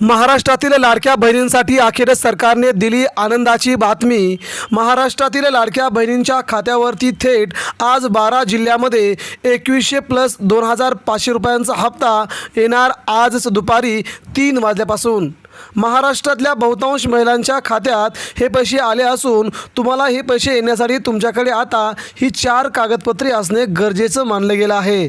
महाराष्ट्रातील लाडक्या बहिणींसाठी अखेरच सरकारने दिली आनंदाची बातमी. महाराष्ट्रातील लाडक्या बहिणींच्या खात्यावरती थेट आज बारा जिल्ह्यामध्ये एकवीसशे प्लस दोन हजार पाचशे रुपयांचा हप्ता येणार आजच दुपारी तीन वाजल्यापासून. महाराष्ट्रातल्या बहुतांश महिलांच्या खात्यात हे पैसे आले असून तुम्हाला हे पैसे येण्यासाठी तुमच्याकडे आता ही चार कागदपत्रे असणे गरजेचं मानलं गेलं आहे.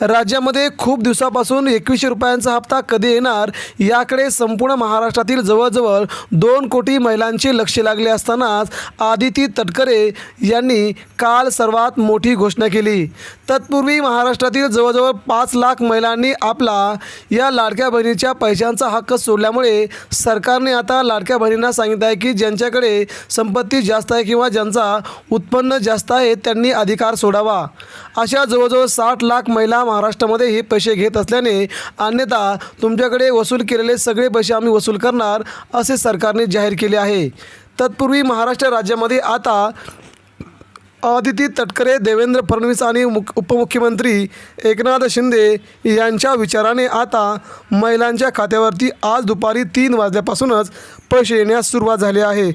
राज्यामध्ये खूप दिवसापासून एकवीसशे रुपयांचा हप्ता कधी येणार याकडे संपूर्ण महाराष्ट्रातील जवळजवळ दोन कोटी महिलांचे लक्ष लागले असतानाच आदिती तटकरे यांनी काल सर्वात मोठी घोषणा केली. तत्पूर्वी महाराष्ट्रातील जवळजवळ पाच लाख महिलांनी आपला या लाडक्या बहिणीच्या पैशांचा हक्क सोडल्यामुळे सरकारने आता लाडक्या बहिणींना सांगितलं आहे की ज्यांच्याकडे संपत्ती जास्त आहे किंवा ज्यांचा उत्पन्न जास्त आहे त्यांनी अधिकार सोडावा. अशा जवळजवळ साठ लाख महिला महाराष्ट्रामध्ये हे पैसे घेत असल्याने अन्यथा तुमच्याकडे वसूल केलेले सगळे पैसे आम्ही वसूल करणार असे सरकारने जाहीर केले आहे. तत्पूर्वी महाराष्ट्र राज्यामध्ये आता आदिती तटकरे देवेंद्र फडणवीस आणि मुख उपमुख्यमंत्री एकनाथ शिंदे यांच्या विचाराने आता महिलांच्या खात्यावरती आज दुपारी तीन वाजल्यापासूनच पैसे येण्यास सुरुवात झाली आहे.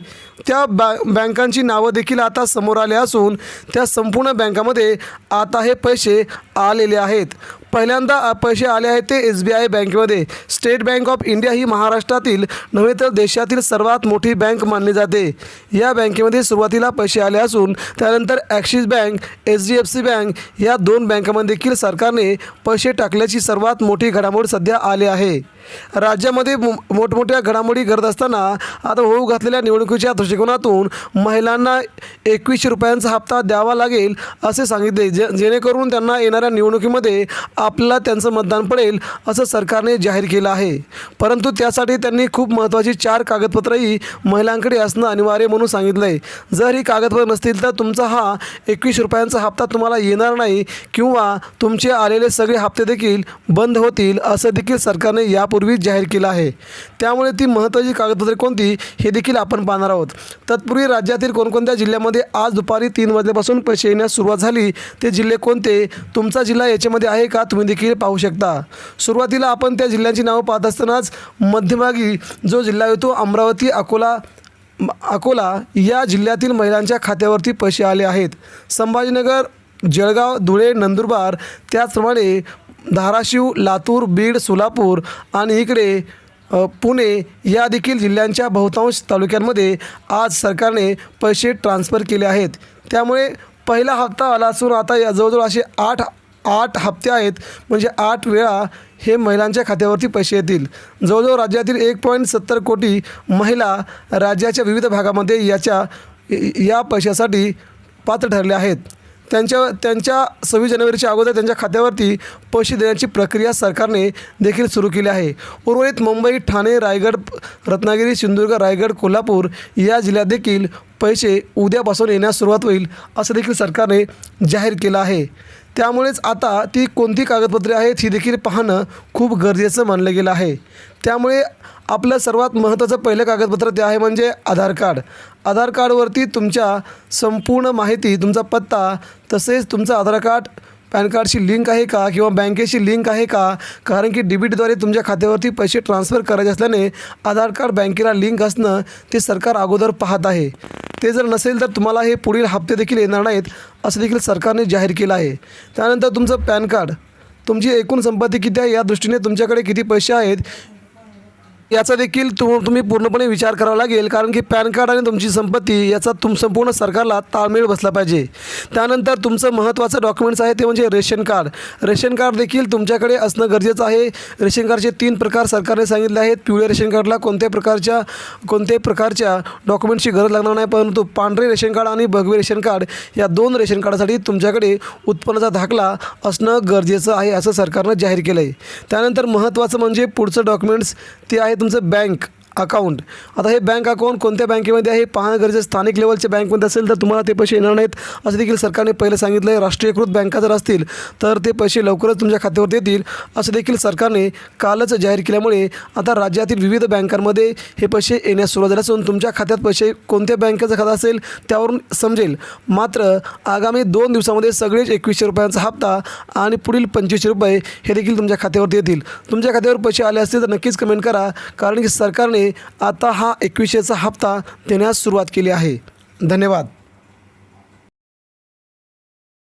त्या बॅ बँकांची नावं देखील आता समोर आले असून त्या संपूर्ण बँकामध्ये आता हे पैसे आलेले आहेत. पहिल्यांदा पैसे आले आहेत ते एस बी आय बँकेमध्ये. स्टेट बँक ऑफ इंडिया ही महाराष्ट्रातील नव्हे तर देशातील सर्वात मोठी बँक मानली जाते. या बँकेमध्ये सुरुवातीला पैसे आले असून त्यानंतर Axis bank H D F C bank या दोन बँकांमध्ये देखील सरकारने पैसे टाकल्याची सर्वात मोठी घडामोड सध्या आली आहे. राज्यामध्ये मो मोठमोठ्या घडामोडी घडत असताना आता होऊ घातलेल्या निवडणुकीच्या दृष्टिकोनातून महिलांना एकवीसशे रुपयांचा हप्ता द्यावा लागेल असे सांगितले. जे जेणेकरून त्यांना येणाऱ्या निवडणुकीमध्ये आपल्याला त्यांचं मतदान पडेल असं सरकारने जाहीर केलं आहे. परंतु त्यासाठी त्यांनी खूप महत्त्वाची चार कागदपत्रंही महिलांकडे असणं अनिवार्य म्हणून सांगितलं आहे जर ही कागदपत्र नसतील तर तुमचा हा एकवीस रुपयांचा हप्ता तुम्हाला येणार नाही किंवा तुमचे आलेले सगळे हप्ते देखील बंद होतील असं देखील सरकारने यापूर्वीच जाहीर केला आहे. त्यामुळे ती महत्त्वाची कागदपत्रे कोणती हे देखील आपण पाहणार आहोत. तत्पूर्वी राज्यातील कोणकोणत्या जिल्ह्यामध्ये आज दुपारी तीन वाजल्यापासून पैसे येण्यास सुरुवात झाली ते जिल्हे कोणते तुमचा जिल्हा याच्यामध्ये आहे का तुम्ही देखील पाहू शकता. सुरुवातीला आपण त्या जिल्ह्यांची नावं पाहत असतानाच मध्यभागी जो जिल्हा येतो अमरावती अकोला अकोला या जिल्ह्यातील महिलांच्या खात्यावरती पैसे आले आहेत. संभाजीनगर जळगाव धुळे नंदुरबार त्याचप्रमाणे धाराशिव लातूर बीड सोलापूर आणि इकडे पुणे या देखील जिल्ह्यांच्या बहुतांश तालुक्यांमध्ये आज सरकारने पैसे ट्रान्स्फर केले आहेत. त्यामुळे पहिला हप्ता आला असून आता या जवळजवळ असे आठ आठ हप्ते आहेत. म्हणजे आठ वेळा हे महिलांच्या खात्यावरती पैसे येतील. जवळजवळ राज्यातील एक पॉईंट सत्तर कोटी महिला राज्याच्या विविध भागामध्ये याच्या या पैशासाठी पात्र ठरले आहेत. त्यांच्या त्यांच्या सव्वीस जानेवारीच्या अगोदर त्यांच्या खात्यावरती पैसे देण्याची प्रक्रिया सरकारने देखील सुरू केली आहे. उर्वरित मुंबई ठाणे रायगड रत्नागिरी सिंधुदुर्ग रायगड कोल्हापूर या जिल्ह्यात देखील पैसे उद्यापासून येण्यास सुरुवात होईल असं देखील सरकारने जाहीर केलं आहे. त्यामुळेच आता ती कोणती कागदपत्रे आहेत ही देखील पाहणं खूप गरजेचं मानलं गेलं आहे. त्यामुळे आपलं सर्वात महत्त्वाचं पहिलं कागदपत्र ते आहे म्हणजे आधार कार्ड. आधार कार्डवरती तुमच्या संपूर्ण माहिती तुमचा पत्ता तसेच तुमचं आधार कार्ड पॅन कार्डशी लिंक आहे का किंवा बँकेशी लिंक आहे का? कारण की डेबिटद्वारे तुमच्या खात्यावरती पैसे ट्रान्स्फर करायचे असल्याने आधार कार्ड बँकेला लिंक असणं ते सरकार अगोदर पाहत आहे. ते जर नसेल तर तुम्हाला हे पुढील हप्ते देखील येणार नाहीत असं देखील सरकारने जाहीर केलं आहे. त्यानंतर तुमचं पॅन कार्ड तुमची एकूण संपत्ती किती आहे या दृष्टीने तुमच्याकडे किती पैसे आहेत याचा देखील तुम तुम्ही पूर्णपणे विचार करावा लागेल कारण की पॅन कार्ड आणि तुमची संपत्ती याचा तुम संपूर्ण सरकारला ताळमेळ बसला पाहिजे. त्यानंतर तुमचं महत्त्वाचं डॉक्युमेंट्स आहे ते म्हणजे रेशन कार्ड. रेशन कार्ड देखील तुमच्याकडे असणं गरजेचं आहे. रेशन कार्डचे तीन प्रकार सरकारने सांगितले आहेत. पिवळ्या रेशन कार्डला कोणत्या प्रकारच्या कोणत्याही प्रकारच्या डॉक्युमेंट्सची गरज लागणार नाही परंतु पांढरे रेशन कार्ड आणि भगवे रेशन कार्ड या दोन रेशन कार्डासाठी तुमच्याकडे उत्पन्नाचा दाखला असणं गरजेचं आहे असं सरकारनं जाहीर केलं आहे त्यानंतर महत्त्वाचं म्हणजे पुढचं डॉक्युमेंट्स ते आहेत तुमचं बँक अकाउंट. आता हे बँक अकाउंट कोणत्या बँकेमध्ये आहे पाहणं गरजेचं स्थानिक लेवलच्या बँकमध्ये असेल तर तुम्हाला ते पैसे येणार नाहीत. असं देखील सरकारने पहिलं सांगितलं आहे राष्ट्रीयकृत बँका जर असतील तर ते पैसे लवकरच तुमच्या खात्यावर येतील. असं देखील सरकारने कालच जाहीर केल्यामुळे आता राज्यातील विविध बँकांमध्ये हे पैसे येण्यास सुरुवात झाली असून तुमच्या खात्यात पैसे कोणत्या बँकेचं खातं असेल त्यावरून समजेल. मात्र आगामी दोन दिवसामध्ये सगळेच एकवीसशे रुपयांचा हप्ता आणि पुढील पंचवीसशे रुपये हे देखील तुमच्या खात्यावरती येतील. तुमच्या खात्यावर पैसे आले असतील तर नक्कीच कमेंट करा. कारण की सरकारने आता हा एकविशेचा हप्ता देण्यास सुरुवात केली आहे. धन्यवाद.